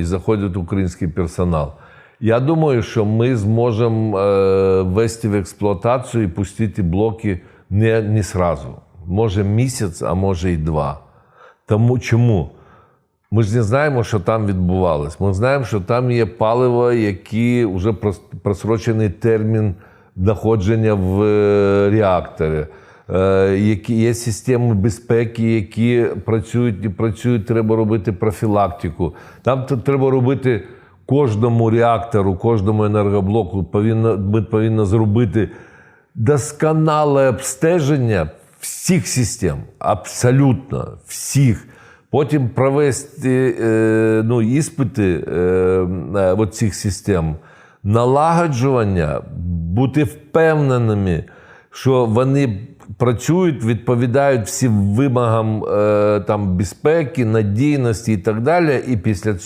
і заходить український персонал. Я думаю, що ми зможемо е, ввести в експлуатацію і пустити блоки не, не сразу. Може місяць, а може і два. Тому чому? Ми ж не знаємо, що там відбувалось. Ми знаємо, що там є паливо, які вже просрочений термін знаходження в е, реакторі. Е, Які є системи безпеки, які працюють і працюють, треба робити профілактику. Там треба робити кожному реактору, кожному енергоблоку повинно, повинні зробити досконале обстеження всіх систем, абсолютно всіх. Потім провести е, ну, іспити е, цих систем, налагоджування, бути впевненими, що вони працюють, відповідають всім вимогам е, там, безпеки, надійності і так далі. І після цього.